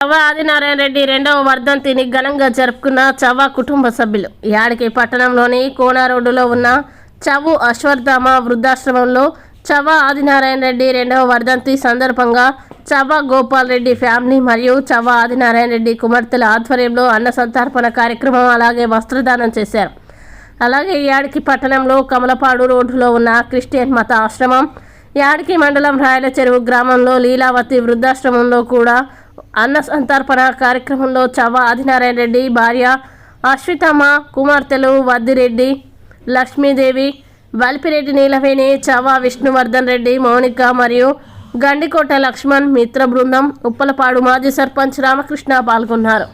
చవ్వ ఆదినారాయణ రెడ్డి రెండవ వర్ధంతిని ఘనంగా జరుపుకున్న చవ్వ కుటుంబ సభ్యులు. యాడికి పట్టణంలోని కోనా రోడ్డులో ఉన్న చవు అశ్వర్ధామ వృద్ధాశ్రమంలో చవ్వ ఆదినారాయణ రెడ్డి రెండవ వర్ధంతి సందర్భంగా చవ్వ గోపాల్ రెడ్డి ఫ్యామిలీ మరియు చవ్వ ఆదినారాయణ రెడ్డి కుమార్తెల ఆధ్వర్యంలో అన్న సంతర్పణ కార్యక్రమం అలాగే వస్త్రదానం చేశారు. అలాగే యాడికి పట్టణంలో కమలపాడు రోడ్డులో ఉన్న క్రిస్టియన్ మత ఆశ్రమం యాడికి మండలం రాయల చెరువు గ్రామంలో లీలావతి వృద్ధాశ్రమంలో కూడా అన్న సంతర్పణ కార్యక్రమంలో చవ్వ ఆదినారాయణ రెడ్డి భార్య అశ్వితమ్మ కుమార్తెలు వద్దిరెడ్డి లక్ష్మీదేవి వల్పిరెడ్డి నీలవేణి చవ్వ విష్ణువర్ధన్ రెడ్డి మౌనిక మరియు గండికోట లక్ష్మణ్ మిత్ర బృందం ఉప్పలపాడు మాజీ సర్పంచ్ రామకృష్ణ పాల్గొన్నారు.